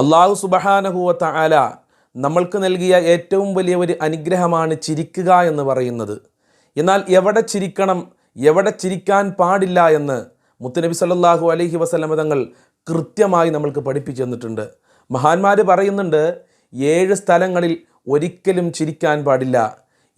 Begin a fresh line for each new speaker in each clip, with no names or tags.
അള്ളാഹു സുബഹാനഹുവത്ത ആല നമ്മൾക്ക് നൽകിയ ഏറ്റവും വലിയ ഒരു അനുഗ്രഹമാണ് ചിരിക്കുക എന്ന് പറയുന്നത്. എന്നാൽ എവിടെ ചിരിക്കണം എവിടെ ചിരിക്കാൻ പാടില്ല എന്ന് മുത്തുനബി സല്ലല്ലാഹു അലഹി വസല്ലമ തങ്ങൾ കൃത്യമായി നമ്മൾക്ക് പഠിപ്പിച്ചു തന്നിട്ടുണ്ട്. മഹാന്മാർ പറയുന്നുണ്ട് ഏഴ് സ്ഥലങ്ങളിൽ ഒരിക്കലും ചിരിക്കാൻ പാടില്ല.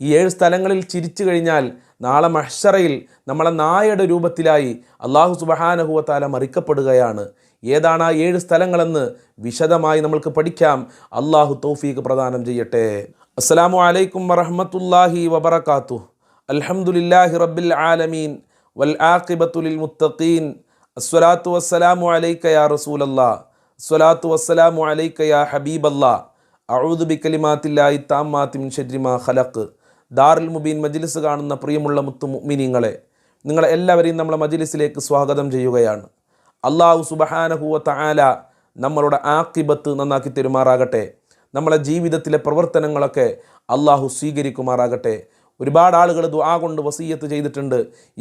ഈ ഏഴ് സ്ഥലങ്ങളിൽ ചിരിച്ചു കഴിഞ്ഞാൽ നാളെ മഹ്ഷറയിൽ നമ്മളെ നായയുടെ രൂപത്തിലായി അള്ളാഹു സുബഹാനഹുവത്താല മറിക്കപ്പെടുകയാണ്. ഏതാണ് ആ ഏഴ് സ്ഥലങ്ങളെന്ന് വിശദമായി നമ്മൾക്ക് പഠിക്കാം. അള്ളാഹു തൗഫീഖ് പ്രദാനം ചെയ്യട്ടെ. അസ്സലാമു അലൈക്കും വറഹ്മത്തുള്ളാഹി വബറകാതുഹു. അൽഹംദുലില്ലാഹി റബ്ബിൽ ആലമീൻ. വൽ ആഖിബത്തുലിൽ മുത്തഖീൻ. അസ്വലാത്തു വസ്സലാമു അലൈക യാ റസൂലല്ലാ. അസ്വലാത്തു വസ്സലാമു അലൈക യാ ഹബീബല്ലാ. അഊദു ബികലിമാത്തില്ലാഹി താമ്മാത്തി മിൻ ശർരി മാ ഖലഖ്. ദാറുൽ മുബീൻ മജ്ലിസ് കാണുന്ന പ്രിയമുള്ള മുത്തു മുഅ്മിനീങ്ങളെ നിങ്ങളെ എല്ലാവരെയും നമ്മളെ മജ്ലിസിലേക്ക് സ്വാഗതം ചെയ്യുകയാണ്. അള്ളാഹു സുബഹാനഹുവ തആല നമ്മളുടെ ആക്കിബത്ത് നന്നാക്കി തെരുമാറാകട്ടെ. നമ്മളെ ജീവിതത്തിലെ പ്രവർത്തനങ്ങളൊക്കെ അള്ളാഹു സ്വീകരിക്കുമാറാകട്ടെ. ഒരുപാട് ആളുകൾ ദുആ കൊണ്ട് വസീയത്ത് ചെയ്തിട്ടുണ്ട്.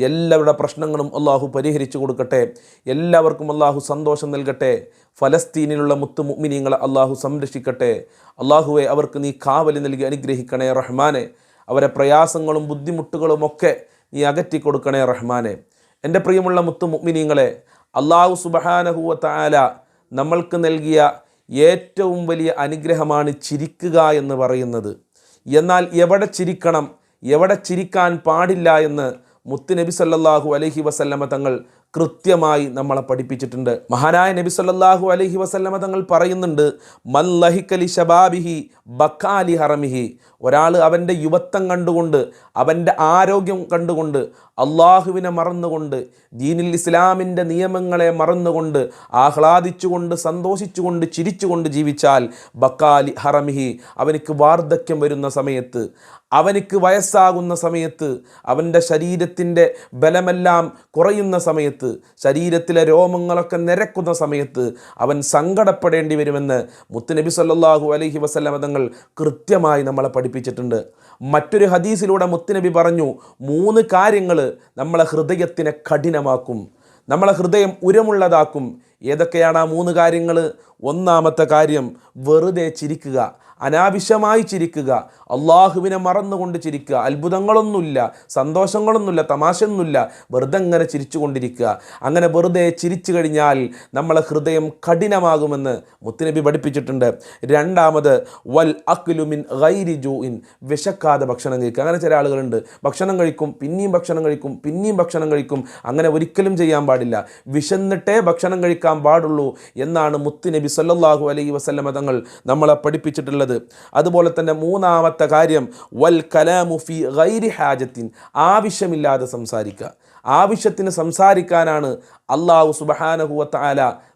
എല്ലാവരുടെ പ്രശ്നങ്ങളും അള്ളാഹു പരിഹരിച്ചു കൊടുക്കട്ടെ. എല്ലാവർക്കും അള്ളാഹു സന്തോഷം നൽകട്ടെ. ഫലസ്തീനിലുള്ള മുത്തു മുഗ്മിനീങ്ങളെ അള്ളാഹു സംരക്ഷിക്കട്ടെ. അള്ളാഹുവെ അവർക്ക് നീ കാവലി നൽകി അനുഗ്രഹിക്കണേ റഹ്മാനെ. അവരെ പ്രയാസങ്ങളും ബുദ്ധിമുട്ടുകളുമൊക്കെ നീ അകറ്റി കൊടുക്കണേ റഹ്മാനെ. എന്റെ പ്രിയമുള്ള മുത്തു മുഅ്മിനീങ്ങളെ അള്ളാഹു സുബഹാനഹുവ തആല നമ്മൾക്ക് നൽകിയ ഏറ്റവും വലിയ അനുഗ്രഹമാണ് ചിരിക്കുക എന്ന് പറയുന്നത്. എന്നാൽ എവിടെ ചിരിക്കണം എവിടെ ചിരിക്കാൻ പാടില്ല എന്ന് മുത്ത് നബി സല്ലല്ലാഹു അലൈഹി വസല്ലമ തങ്ങൾ കൃത്യമായി നമ്മളെ പഠിപ്പിച്ചിട്ടുണ്ട്. മഹാനായ നബി സല്ലാഹു അലഹി വസല്ലമ തങ്ങൾ പറയുന്നുണ്ട് മല്ലഹിക്കലി ഷബാബിഹി ബക്കാലി ഹറമിഹി. ഒരാൾ അവന്റെ യുവത്വം കണ്ടുകൊണ്ട് അവന്റെ ആരോഗ്യം കണ്ടുകൊണ്ട് അള്ളാഹുവിനെ മറന്നുകൊണ്ട് ദീനിൽ ഇസ്ലാമിന്റെ നിയമങ്ങളെ മറന്നുകൊണ്ട് ആഹ്ലാദിച്ചുകൊണ്ട് സന്തോഷിച്ചുകൊണ്ട് ചിരിച്ചുകൊണ്ട് ജീവിച്ചാൽ ബക്കാലി ഹറമിഹി അവനിക്ക് വാർദ്ധക്യം വരുന്ന സമയത്ത് അവനിക്ക് വയസ്സാകുന്ന സമയത്ത് അവന്റെ ശരീരത്തിന്റെ ബലമെല്ലാം കുറയുന്ന സമയത്ത് ശരീരത്തിലെ രോമങ്ങളൊക്കെ നിരക്കുന്ന സമയത്ത് അവൻ സങ്കടപ്പെടേണ്ടി വരുമെന്ന് മുത്തുനബി സല്ലാഹു അലഹി വസല്ലമ തങ്ങൾ കൃത്യമായി നമ്മളെ പഠിപ്പിച്ചിട്ടുണ്ട്. മറ്റൊരു ഹദീസിലൂടെ മുത്തുനബി പറഞ്ഞു മൂന്ന് കാര്യങ്ങൾ നമ്മളെ ഹൃദയത്തിനെ കഠിനമാക്കും നമ്മളെ ഹൃദയം ഉരമുള്ളതാക്കും. ഏതൊക്കെയാണ് ആ മൂന്ന് കാര്യങ്ങൾ ഒന്നാമത്തെ കാര്യം വെറുതെ ചിരിക്കുക. അനാവശ്യമായി ചിരിക്കുക അള്ളാഹുവിനെ മറന്നുകൊണ്ട് ചിരിക്കുക അത്ഭുതങ്ങളൊന്നുമില്ല സന്തോഷങ്ങളൊന്നുമില്ല തമാശയൊന്നുമില്ല വെറുതെ അങ്ങനെ ചിരിച്ചുകൊണ്ടിരിക്കുക. അങ്ങനെ വെറുതെ ചിരിച്ചു കഴിഞ്ഞാൽ നമ്മളെ ഹൃദയം കഠിനമാകുമെന്ന് മുത്തുനബി പഠിപ്പിച്ചിട്ടുണ്ട്. രണ്ടാമത് വൽ അക്ലുമിൻ ഗൈരി ജൂഇൻ വിശക്കാതെ ഭക്ഷണം കഴിക്കുക. അങ്ങനെ ചില ആളുകളുണ്ട്. ഭക്ഷണം കഴിക്കും പിന്നെയും ഭക്ഷണം കഴിക്കും പിന്നെയും ഭക്ഷണം കഴിക്കും. അങ്ങനെ ഒരിക്കലും ചെയ്യാൻ പാടില്ല. വിശന്നിട്ടേ ഭക്ഷണം കഴിക്കാൻ പാടുള്ളൂ എന്നാണ് മുത്തുനബി സല്ലാഹു അലൈ വസല്ലമ തങ്ങൾ നമ്മളെ പഠിപ്പിച്ചിട്ടുള്ളത്. അതുപോലെ തന്നെ മൂന്നാമത്തെ കാര്യം വൽ കലാമു ഫി ഗൈരി ഹാജത്തിൻ ആവശ്യമില്ലാതെ സംസാരിക്കുക. ആവശ്യത്തിന് സംസാരിക്കാനാണ് അള്ളാഹു സുബഹാനഹുവത്ത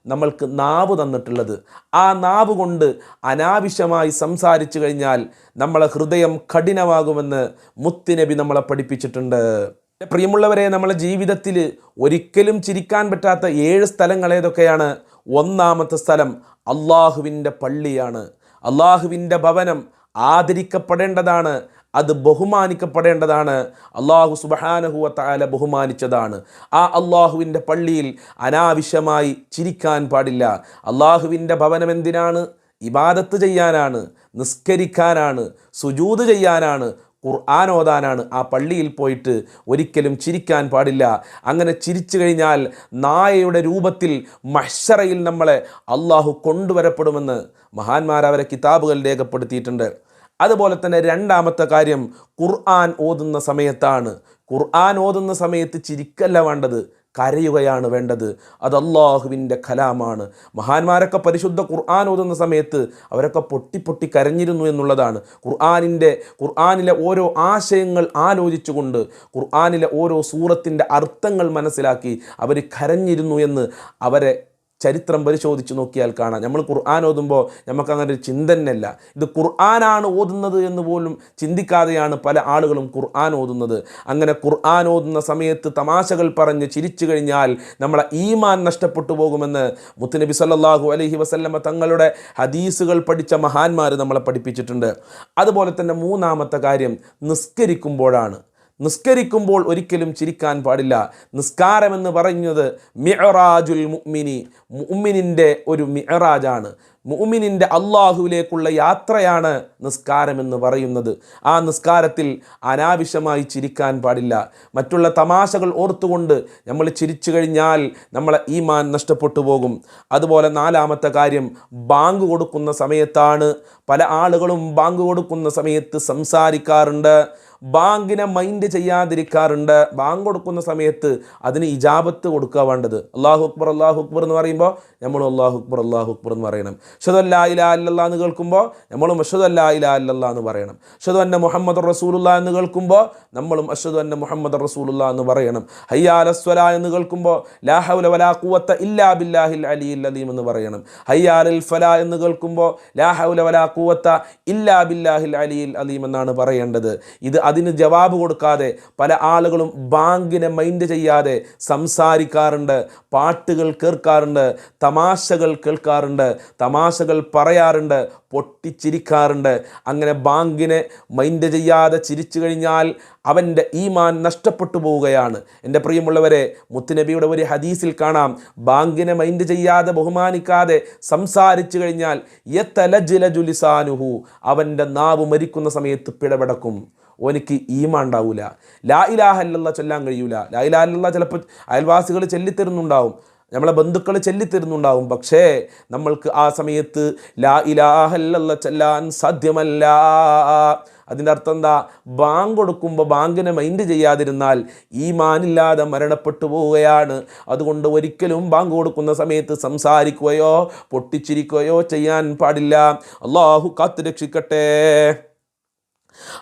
നമ്മൾക്ക് നാവ് തന്നിട്ടുള്ളത്. ആ നാവ് കൊണ്ട് അനാവശ്യമായി സംസാരിച്ചു കഴിഞ്ഞാൽ നമ്മളെ ഹൃദയം കഠിനമാകുമെന്ന് മുത്തുനബി നമ്മളെ പഠിപ്പിച്ചിട്ടുണ്ട്. പ്രിയമുള്ളവരെ നമ്മളെ ജീവിതത്തിൽ ഒരിക്കലും ചിരിക്കാൻ പറ്റാത്ത ഏഴ് സ്ഥലങ്ങൾ ഏതൊക്കെയാണ്? ഒന്നാമത്തെ സ്ഥലം അള്ളാഹുവിന്റെ പള്ളിയാണ്. അള്ളാഹുവിന്റെ ഭവനം ആദരിക്കപ്പെടേണ്ടതാണ് അത് ബഹുമാനിക്കപ്പെടേണ്ടതാണ് അള്ളാഹു സുബഹാനഹുവ ബഹുമാനിച്ചതാണ്. ആ അള്ളാഹുവിന്റെ പള്ളിയിൽ അനാവശ്യമായി ചിരിക്കാൻ പാടില്ല. അള്ളാഹുവിന്റെ ഭവനം എന്തിനാണ്? ഇബാദത്ത് ചെയ്യാനാണ് നിസ്കരിക്കാനാണ് സുജൂത് ചെയ്യാനാണ് ഖുർആൻ ഓതാനാണ് ആ പള്ളിയിൽ പോയിട്ട് ഒരിക്കലും ചിരിക്കാൻ പാടില്ല. അങ്ങനെ ചിരിച്ചു കഴിഞ്ഞാൽ നായയുടെ രൂപത്തിൽ മഷറയിൽ നമ്മളെ അള്ളാഹു കൊണ്ടുവരപ്പെടുമെന്ന് മഹാന്മാർ അവരെ കിതാബുകൾ രേഖപ്പെടുത്തിയിട്ടുണ്ട്. അതുപോലെ തന്നെ രണ്ടാമത്തെ കാര്യം ഖുർആൻ ഓതുന്ന സമയത്താണ്. ഖുർആൻ ഓതുന്ന സമയത്ത് ചിരിക്കല്ല വേണ്ടത്. കരയുകയാണ് വേണ്ടത്. അത് അള്ളാഹുവിന്റെ കലാമാണ്. മഹാന്മാരൊക്കെ പരിശുദ്ധ ഖുർആൻ ഓതുന്ന സമയത്ത് അവരൊക്കെ പൊട്ടി പൊട്ടി കരഞ്ഞിരുന്നു എന്നുള്ളതാണ്. ഖുർആാനിന്റെ ഖുർആാനിലെ ഓരോ ആശയങ്ങൾ ആലോചിച്ചുകൊണ്ട് ഖുർആാനിലെ ഓരോ സൂറത്തിന്റെ അർത്ഥങ്ങൾ മനസ്സിലാക്കി അവർ കരഞ്ഞിരുന്നു എന്ന് അവരെ ചരിത്രം പരിശോധിച്ച് നോക്കിയാൽ കാണാം. നമ്മൾ ഖുർആൻ ഓതുമ്പോൾ നമുക്ക് അങ്ങനെ ഒരു ചിന്തന്നല്ല ഇത് ഖുർആനാണ് ഓതുന്നത് എന്ന് പോലും ചിന്തിക്കാതെയാണ് പല ആളുകളും ഖുർആൻ ഓതുന്നത്. അങ്ങനെ ഖുർആൻ ഓതുന്ന സമയത്ത് തമാശകൾ പറഞ്ഞ് ചിരിച്ചു കഴിഞ്ഞാൽ നമ്മളെ ഈമാൻ നഷ്ടപ്പെട്ടു പോകുമെന്ന് മുത്തുനബി സല്ലാഹു അലഹി വസല്ലമ തങ്ങളുടെ ഹദീസുകൾ പഠിച്ച മഹാന്മാർ നമ്മളെ പഠിപ്പിച്ചിട്ടുണ്ട്. അതുപോലെ തന്നെ മൂന്നാമത്തെ കാര്യം നിസ്കരിക്കുമ്പോഴാണ്. നിസ്കരിക്കുമ്പോൾ ഒരിക്കലും ചിരിക്കാൻ പാടില്ല. നിസ്കാരമെന്ന് പറയുന്നത് മിഅറാജുൽ മുഅ്മിനി മുഅ്മിനിന്റെ ഒരു മിഅറാജാണ്. മുഅ്മിനിന്റെ അള്ളാഹുവിലേക്കുള്ള യാത്രയാണ് നിസ്കാരമെന്ന് പറയുന്നത്. ആ നിസ്കാരത്തിൽ അനാവശ്യമായി ചിരിക്കാൻ പാടില്ല. മറ്റുള്ള തമാശകൾ ഓർത്തുകൊണ്ട് നമ്മൾ ചിരിച്ചു കഴിഞ്ഞാൽ നമ്മളെ ഈമാൻ നഷ്ടപ്പെട്ടു പോകും. അതുപോലെ നാലാമത്തെ കാര്യം ബാങ്ക് കൊടുക്കുന്ന സമയത്താണ് പല ആളുകളും ബാങ്ക് കൊടുക്കുന്ന സമയത്ത് സംസാരിക്കാറുണ്ട്. ബാങ്കിനെ മൈൻഡ് ചെയ്യാതിരിക്കാറുണ്ട്. ബാങ്ക് കൊടുക്കുന്ന സമയത്ത് അതിന് ഇജാബത്ത് കൊടുക്കുക വേണ്ടത്. അള്ളാഹു അക്ബർ അള്ളാഹു അക്ബർ എന്ന് പറയുമ്പോൾ നമ്മൾ അള്ളാഹു അക്ബർ അള്ളാഹു അക്ബർ എന്ന് പറയണം. ഷദു അല്ലാ ഇലാ അല്ലല്ലാ എന്ന് കേൾക്കുമ്പോൾ നമ്മളും അഷദു അല്ലാ ഇലാ അല്ലല്ലാ എന്ന് പറയണം. ഷദു അന്ന മുഹമ്മദ് റസൂലുള്ള എന്ന് കേൾക്കുമ്പോൾ നമ്മളും അഷദു അന്ന മുഹമ്മദ് റസൂലുള്ള എന്ന് പറയണം. ഹയ്യാലസ്വല എന്ന് കേൾക്കുമ്പോൾ ലാഹൗല വലാ ഖുവത്ത ഇല്ലാ ബില്ലാഹിൽ അലി അലീം എന്ന് പറയണം. ഹയ്യാലൽ ഫല എന്ന് കേൾക്കുമ്പോൾ ലാഹൗല വലാ ഖുവത്ത ഇല്ലാ ബില്ലാഹിൽ അലിയിൽ അലീം എന്നാണ് പറയേണ്ടത്. ഇത് അതിന് ജവാബ് കൊടുക്കാതെ പല ആളുകളും ബാങ്കിനെ മൈൻഡ് ചെയ്യാതെ സംസാരിക്കാറുണ്ട് പാട്ടുകൾ കേൾക്കാറുണ്ട് തമാശകൾ കേൾക്കാറുണ്ട് തമാശകൾ പറയാറുണ്ട് പൊട്ടിച്ചിരിക്കാറുണ്ട്. അങ്ങനെ ബാങ്കിനെ മൈൻഡ് ചെയ്യാതെ ചിരിച്ചു കഴിഞ്ഞാൽ അവന്റെ ഈമാൻ നഷ്ടപ്പെട്ടു പോവുകയാണ്. എന്റെ പ്രിയമുള്ളവരെ മുത്തുനബിയുടെ ഒരു ഹദീസിൽ കാണാം. ബാങ്കിനെ മൈൻഡ് ചെയ്യാതെ ബഹുമാനിക്കാതെ സംസാരിച്ചു കഴിഞ്ഞാൽ യത്തലജുലിസാനുഹു അവന്റെ നാവ് മരിക്കുന്ന സമയത്ത് പിടപെടക്കും. ഓനിക്ക് ഈമ ഉണ്ടാവില്ല ലാ ഇലാഹല്ല ചൊല്ലാൻ കഴിയൂല. ലാ ഇലാഹല്ല ചിലപ്പോൾ അയൽവാസികൾ ചെല്ലിത്തരുന്നുണ്ടാവും. നമ്മളെ ബന്ധുക്കൾ ചെല്ലിത്തരുന്നുണ്ടാവും. പക്ഷേ നമ്മൾക്ക് ആ സമയത്ത് ലാ ഇലാഹല്ല ചെല്ലാൻ സാധ്യമല്ല. അതിന്റെ അർത്ഥം എന്താ? ബാങ്ക് കൊടുക്കുമ്പോൾ ബാങ്കിനെ മൈൻഡ് ചെയ്യാതിരുന്നാൽ ഈ മാനില്ലാതെ മരണപ്പെട്ടു പോവുകയാണ്. അതുകൊണ്ട് ഒരിക്കലും ബാങ്ക് കൊടുക്കുന്ന സമയത്ത് സംസാരിക്കുകയോ പൊട്ടിച്ചിരിക്കുകയോ ചെയ്യാൻ പാടില്ല. അള്ളാഹു കാത്തു രക്ഷിക്കട്ടെ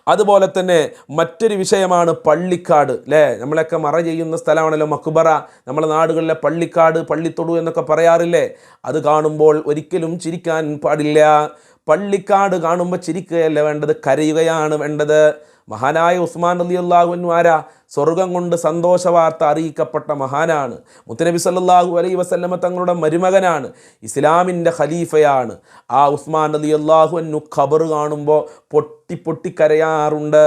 അതുപോലെ തന്നെ മറ്റൊരു വിഷയമാണ് പള്ളിക്കാട് അല്ലേ നമ്മളൊക്കെ മറ ചെയ്യുന്ന സ്ഥലമാണല്ലോ മക്കുബറ നമ്മുടെ നാടുകളിലെ പള്ളിക്കാട് പള്ളിത്തൊടു എന്നൊക്കെ പറയാറില്ലേ? അത് കാണുമ്പോൾ ഒരിക്കലും ചിരിക്കാൻ പാടില്ല. പള്ളിക്കാട് കാണുമ്പോൾ ചിരിക്കുകയല്ല വേണ്ടത് കരയുകയാണ് വേണ്ടത്. മഹാനായ ഉസ്മാൻ അലി അള്ളാഹുവിനു ആരാ? സ്വർഗം കൊണ്ട് സന്തോഷ വാർത്ത അറിയിക്കപ്പെട്ട മഹാനാണ്. മുത്തനബി സല്ലാഹു അലൈ വസല്ലമ തങ്ങളുടെ മരുമകനാണ്. ഇസ്ലാമിന്റെ ഖലീഫയാണ്. ആ ഉസ്മാൻ അലി അള്ളാഹുവിനു ഖബർ കാണുമ്പോൾ പൊട്ടി പൊട്ടി കരയാറുണ്ട്.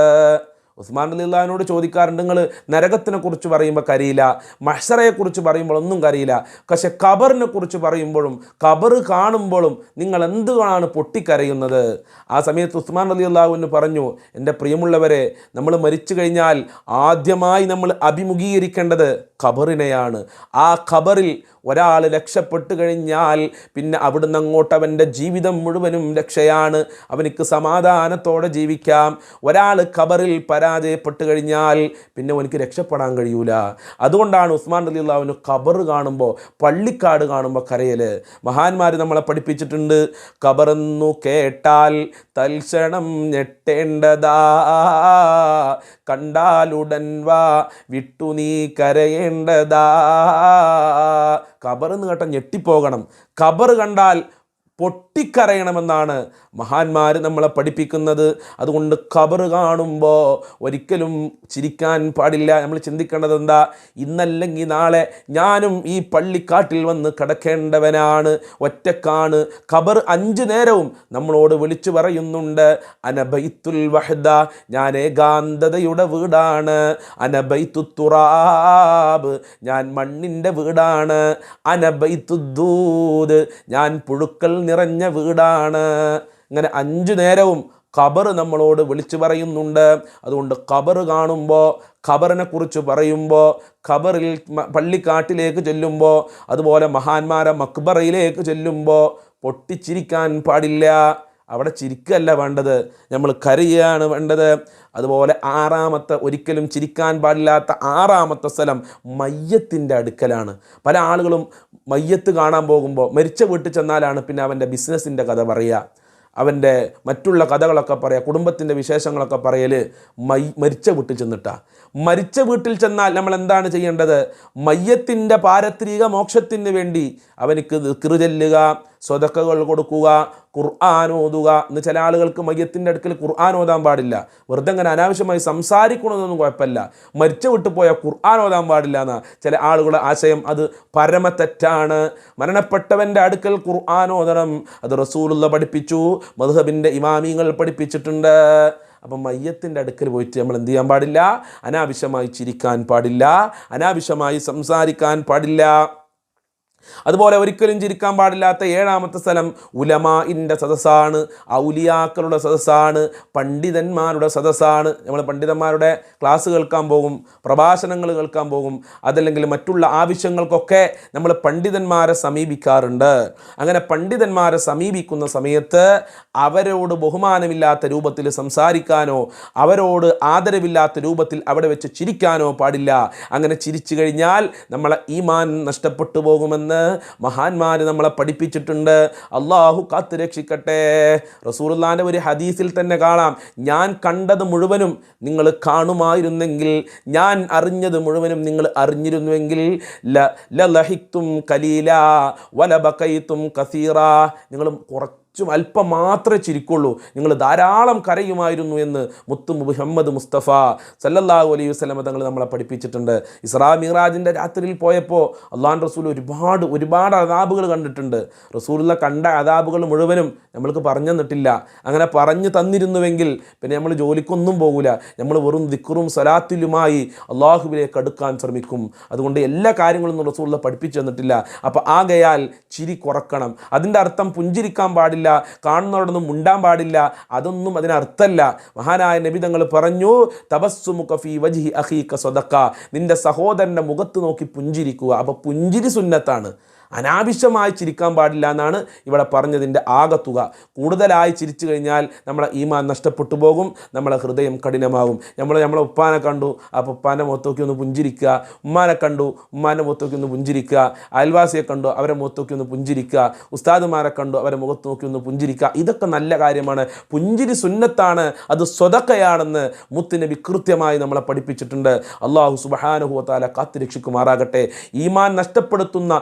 ഉസ്മാൻ അലിള്ളഹാനോട് ചോദിക്കാറുണ്ട് നിങ്ങൾ നരകത്തിനെ കുറിച്ച് പറയുമ്പോൾ കരിയില്ല മഷറയെക്കുറിച്ച് പറയുമ്പോൾ ഒന്നും കരയില്ല. പക്ഷെ ഖബറിനെ കുറിച്ച് പറയുമ്പോഴും ഖബർ കാണുമ്പോഴും നിങ്ങൾ എന്തുകൊണ്ടാണ് പൊട്ടിക്കരയുന്നത്? ആ സമയത്ത് ഉസ്മാൻ അലി അള്ളാഹുവിന് പറഞ്ഞു എന്റെ പ്രിയമുള്ളവരെ നമ്മൾ മരിച്ചു കഴിഞ്ഞാൽ ആദ്യമായി നമ്മൾ അഭിമുഖീകരിക്കേണ്ടത് ഖബറിനെയാണ്. ആ ഖബറിൽ ഒരാൾ രക്ഷപ്പെട്ടു കഴിഞ്ഞാൽ പിന്നെ അവിടുന്ന് അങ്ങോട്ട് അവന്റെ ജീവിതം മുഴുവനും രക്ഷയാണ്. അവനിക്ക് സമാധാനത്തോടെ ജീവിക്കാം. ഒരാൾ ഖബറിൽ പരാജയപ്പെട്ടു കഴിഞ്ഞാൽ പിന്നെ അവനിക്ക് രക്ഷപ്പെടാൻ കഴിയൂല. അതുകൊണ്ടാണ് ഉസ്മാൻ അലി അള്ളാഹുവിന് ഖബർ കാണുമ്പോൾ പള്ളിക്കാട് കാണുമ്പോൾ കരയൽ മഹാന്മാർ നമ്മളെ പഠിപ്പിച്ചിട്ടുണ്ട് ഖബറെന്നു കേട്ടാൽ തൽക്ഷണം ഞെട്ടേണ്ടതാ. കണ്ടാലുടൻ വാ വിട്ടു നീ കരയേണ്ടതാ. ഖബർ എന്ന് ഞെട്ടിപ്പോകണം. കബറ് കണ്ടാൽ പൊട്ടിക്കരയണമെന്നാണ് മഹാന്മാർ നമ്മളെ പഠിപ്പിക്കുന്നത്. അതുകൊണ്ട് ഖബർ കാണുമ്പോൾ ഒരിക്കലും ചിരിക്കാൻ പാടില്ല. നമ്മൾ ചിന്തിക്കേണ്ടത് എന്താ? ഇന്നല്ലെങ്കിൽ നാളെ ഞാനും ഈ പള്ളിക്കാട്ടിൽ വന്ന് കിടക്കേണ്ടവനാണ്. ഒറ്റക്കാണ്. ഖബർ അഞ്ച് നേരവും നമ്മളോട് വിളിച്ചു പറയുന്നുണ്ട്. അനബൈത്തുൽ വഹദ ഞാൻ ഏകാന്തതയുടെ വീടാണ്. അനബൈത്തു തുറാബ് ഞാൻ മണ്ണിന്റെ വീടാണ്. അനബൈത്തുദ്ദൂത് ഞാൻ പുഴുക്കൾ നിറഞ്ഞ വീടാണ്. ഇങ്ങനെ അഞ്ചു നേരവും ഖബർ നമ്മളോട് വിളിച്ചു പറയുന്നുണ്ട്. അതുകൊണ്ട് ഖബർ കാണുമ്പോൾ ഖബറിനെ കുറിച്ച് പറയുമ്പോൾ ഖബറിൽ പള്ളിക്കാട്ടിലേക്ക് ചെല്ലുമ്പോൾ അതുപോലെ മഹാന്മാരെ മക്ബറയിലേക്ക് ചെല്ലുമ്പോൾ പൊട്ടിച്ചിരിക്കാൻ പാടില്ല. അവിടെ ചിരിക്കല്ല വേണ്ടത്. നമ്മൾ കരയാണ് വേണ്ടത്. അതുപോലെ ആറാമത്തെ ഒരിക്കലും ചിരിക്കാൻ പാടില്ലാത്ത ആറാമത്തെ സ്ഥലം മയ്യത്തിന്റെ അടുക്കലാണ്. പല ആളുകളും മയ്യത്ത് കാണാൻ പോകുമ്പോൾ മരിച്ച വീട്ടിൽ ചെന്നാലാണ് പിന്നെ അവന്റെ ബിസിനസ്സിന്റെ കഥ പറയുക. അവന്റെ മറ്റുള്ള കഥകളൊക്കെ പറയുക. കുടുംബത്തിന്റെ വിശേഷങ്ങളൊക്കെ പറയൽ മൈ മരിച്ച വീട്ടിൽ ചെന്നിട്ടാ. മരിച്ച വീട്ടിൽ ചെന്നാൽ നമ്മൾ എന്താണ് ചെയ്യേണ്ടത്? മയ്യത്തിന്റെ പാരത്രിക മോക്ഷത്തിന് വേണ്ടി അവനിക്ക് ചെല്ലുക സ്വതക്കകൾ കൊടുക്കുക ഖുർആൻ ഓതുക എന്ന് ചില ആളുകൾക്ക് മയ്യത്തിന്റെ അടുക്കൽ ഖുർആൻ ഓതാൻ പാടില്ല. വെറുതെ അങ്ങനെ അനാവശ്യമായി സംസാരിക്കണമെന്നൊന്നും കുഴപ്പമില്ല. മരിച്ചു വിട്ടുപോയ ഖുർആൻ ഓതാൻ പാടില്ല എന്ന ചില ആളുകളുടെ ആശയം. അത് പരമ തെറ്റാണ് മരണപ്പെട്ടവന്റെ അടുക്കൽ ഖുർആൻ ഓതണം. അത് റസൂലുള്ള പഠിപ്പിച്ചു. മധുഹബിന്റെ ഇമാമിങ്ങൾ പഠിപ്പിച്ചിട്ടുണ്ട്. അപ്പം മയ്യത്തിന്റെ അടുക്കൽ പോയിട്ട് നമ്മൾ എന്ത് ചെയ്യാൻ പാടില്ല? അനാവശ്യമായി ചിരിക്കാൻ പാടില്ല. അനാവശ്യമായി സംസാരിക്കാൻ പാടില്ല. അതുപോലെ ഒരിക്കലും ചിരിക്കാൻ പാടില്ലാത്ത ഏഴാമത്തെ സ്ഥലം ഉലമാഇന്റെ സദസ്സാണ് ഔലിയാക്കളുടെ സദസ്സാണ് പണ്ഡിതന്മാരുടെ സദസ്സാണ്. നമ്മൾ പണ്ഡിതന്മാരുടെ ക്ലാസ് കേൾക്കാൻ പോകും പ്രഭാഷണങ്ങൾ കേൾക്കാൻ പോകും അതല്ലെങ്കിൽ മറ്റുള്ള ആവശ്യങ്ങൾക്കൊക്കെ നമ്മൾ പണ്ഡിതന്മാരെ സമീപിക്കാറുണ്ട്. അങ്ങനെ പണ്ഡിതന്മാരെ സമീപിക്കുന്ന സമയത്ത് അവരോട് ബഹുമാനമില്ലാത്ത രൂപത്തിൽ സംസാരിക്കാനോ അവരോട് ആദരവില്ലാത്ത രൂപത്തിൽ അവിടെ വെച്ച് ചിരിക്കാനോ പാടില്ല. അങ്ങനെ ചിരിച്ചു കഴിഞ്ഞാൽ നമ്മളെ ഈമാൻ നഷ്ടപ്പെട്ടു പോകുമെന്ന് മഹാന്മാർ നമ്മളെ പഠിപ്പിച്ചിട്ടുണ്ട്. അള്ളാഹു കാത്തു രക്ഷിക്കട്ടെ. റസൂറുല്ലാന്റെ ഒരു ഹദീസിൽ തന്നെ കാണാം. ഞാൻ കണ്ടത് മുഴുവനും നിങ്ങൾ കാണുമായിരുന്നെങ്കിൽ ഞാൻ അറിഞ്ഞത് മുഴുവനും നിങ്ങൾ അറിഞ്ഞിരുന്നുവെങ്കിൽ ലഹിത്തും കലീല വലബക്കയിത്തും കസീറ. നിങ്ങൾ കുറച്ച് കുറച്ചും അല്പം മാത്രമേ ചിരിക്കുള്ളൂ. നിങ്ങൾ ധാരാളം കരയുമായിരുന്നു എന്ന് മുത്തു മുഹമ്മദ് മുസ്തഫ സല്ലല്ലാഹു അലൈഹി വസ്ലമ തങ്ങൾ നമ്മളെ പഠിപ്പിച്ചിട്ടുണ്ട്. ഇസ്രാ മിറാജിന്റെ രാത്രിയിൽ പോയപ്പോൾ അള്ളാൻ റസൂൽ ഒരുപാട് ഒരുപാട് അതാബുകൾ കണ്ടിട്ടുണ്ട്. റസൂലുള്ള കണ്ട അതാബുകൾ മുഴുവനും നമ്മൾക്ക് പറഞ്ഞു തന്നിട്ടില്ല. അങ്ങനെ പറഞ്ഞു തന്നിരുന്നുവെങ്കിൽ പിന്നെ നമ്മൾ ജോലിക്കൊന്നും പോകില്ല നമ്മൾ വെറും ദിക്കറും സലാത്തിലുമായി അള്ളാഹുവിലേക്ക് അടുക്കാൻ ശ്രമിക്കും. അതുകൊണ്ട് എല്ലാ കാര്യങ്ങളും റസൂലുള്ള പഠിപ്പിച്ചു തന്നിട്ടില്ല. അപ്പോൾ ആകയാൽ ചിരി കുറക്കണം. അതിന്റെ അർത്ഥം പുഞ്ചിരിക്കാൻ പാടില്ല. കാണുന്നവരോടൊന്നും മുണ്ടാൻ പാടില്ല അതൊന്നും അതിനർത്ഥമല്ല മഹാനായ നബി തങ്ങൾ പറഞ്ഞു തബസ്സുമുഖ ഫീ വജിഹി അഖീക സ്വതക്ക നിന്റെ സഹോദരന്റെ മുഖത്ത് നോക്കി പുഞ്ചിരിക്കുക. അപ്പോൾ പുഞ്ചിരി സുന്നത്താണ്. അനാവശ്യമായി ചിരിക്കാൻ പാടില്ല എന്നാണ് ഇവിടെ പറഞ്ഞതിന്റെ ആകത്തുക. കൂടുതലായി ചിരിച്ചു കഴിഞ്ഞാൽ നമ്മളെ ഈമാൻ നഷ്ടപ്പെട്ടു പോകും നമ്മളെ ഹൃദയം കഠിനമാകും. നമ്മൾ നമ്മളെ ഉപ്പാനെ കണ്ടു ആ ഉപ്പാന്റെ മുഖത്തൊക്കെ ഒന്ന് പുഞ്ചിരിക്കുക. ഉമ്മാനെ കണ്ടു ഉമ്മാന്റെ മുഖത്തൊക്കെ ഒന്ന് പുഞ്ചിരിക്കുക. അയൽവാസിയെ കണ്ടു അവരെ മുഖത്തൊക്കെ ഒന്ന് പുഞ്ചിരിക്കുക. ഉസ്താദുമാരെ കണ്ടു അവരെ മുഖത്ത് നോക്കി ഒന്ന് പുഞ്ചിരിക്കുക. ഇതൊക്കെ നല്ല കാര്യമാണ്. പുഞ്ചിരി സുന്നത്താണ് അത് സ്വതക്കയാണെന്ന് മുത്തുനബി കൃത്യമായി നമ്മളെ പഠിപ്പിച്ചിട്ടുണ്ട്. അള്ളാഹു സുബഹാനുഹുവത്താല കാത്തുരക്ഷിക്കുമാറാകട്ടെ. ഈമാൻ നഷ്ടപ്പെടുത്തുന്ന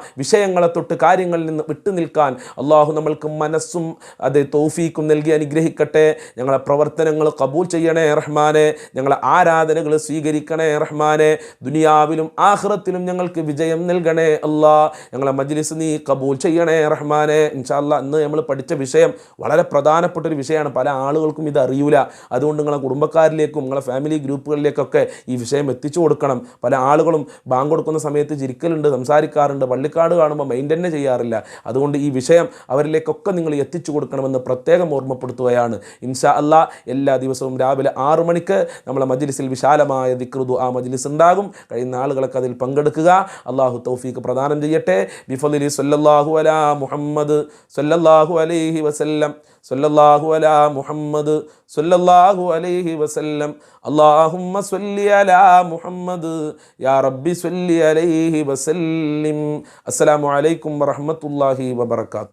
വിഷയങ്ങളെ തൊട്ട് കാര്യങ്ങളിൽ നിന്ന് വിട്ടു നിൽക്കാൻ അള്ളാഹു നമ്മൾക്ക് മനസ്സും അത് തൗഫീക്കും നൽകി അനുഗ്രഹിക്കട്ടെ. ഞങ്ങളെ പ്രവർത്തനങ്ങൾ കബൂൽ ചെയ്യണേ റഹ്മാനെ. ഞങ്ങളെ ആരാധനകൾ സ്വീകരിക്കണേ റഹ്മാനെ. ദുനിയാവിലും ആഹ്റത്തിലും ഞങ്ങൾക്ക് വിജയം നൽകണേ അല്ലാ ഞങ്ങളെ മജ്ലിസ് നീ കബൂൽ ചെയ്യണേ റഹ്മാനെ. ഇൻഷാല്ല ഇന്ന് നമ്മൾ പഠിച്ച വിഷയം വളരെ പ്രധാനപ്പെട്ട ഒരു വിഷയമാണ്. പല ആളുകൾക്കും ഇത് അറിയൂല. അതുകൊണ്ട് നിങ്ങളെ കുടുംബക്കാരിലേക്കും നിങ്ങളെ ഫാമിലി ഗ്രൂപ്പുകളിലേക്കൊക്കെ ഈ വിഷയം എത്തിച്ചു കൊടുക്കണം. പല ആളുകളും ബാങ്ക് കൊടുക്കുന്ന സമയത്ത് ചിരിക്കലുണ്ട് സംസാരിക്കാറുണ്ട്. പള്ളിക്കാട് കാണുമ്പോൾ മൈൻഡ് തന്നെ ചെയ്യാറില്ല. അതുകൊണ്ട് ഈ വിഷയം അവരിലേക്കൊക്കെ നിങ്ങൾ എത്തിച്ചു കൊടുക്കണമെന്ന് പ്രത്യേകം ഓർമ്മപ്പെടുത്തുകയാണ്. ഇൻഷാ അല്ലാ എല്ലാ ദിവസവും രാവിലെ ആറു മണിക്ക് നമ്മളെ മജ്ലിസിൽ വിശാലമായ ദിക്റുദു ആ മജ്ലിസ് ഉണ്ടാകും. കഴിയുന്ന ആളുകളൊക്കെ അതിൽ പങ്കെടുക്കുക. അള്ളാഹു തൗഫീക്ക് പ്രദാനം ചെയ്യട്ടെ. ബിഫലി സല്ലല്ലാഹു അലാ മുഹമ്മദ് സല്ലല്ലാഹു അലൈഹി വസല്ലം. സല്ലല്ലാഹു അലാ മുഹമ്മദ് സല്ലല്ലാഹു അലൈഹി വസല്ലം. അല്ലാഹുമ്മ സൊല്ലി അലാ മുഹമ്മദ്. യാ റബ്ബി സൊല്ലി അലൈഹി വസല്ലിം. അസ്സലാമു അലൈക്കും വറഹ്മത്തുള്ളാഹി വബറകാതുഹു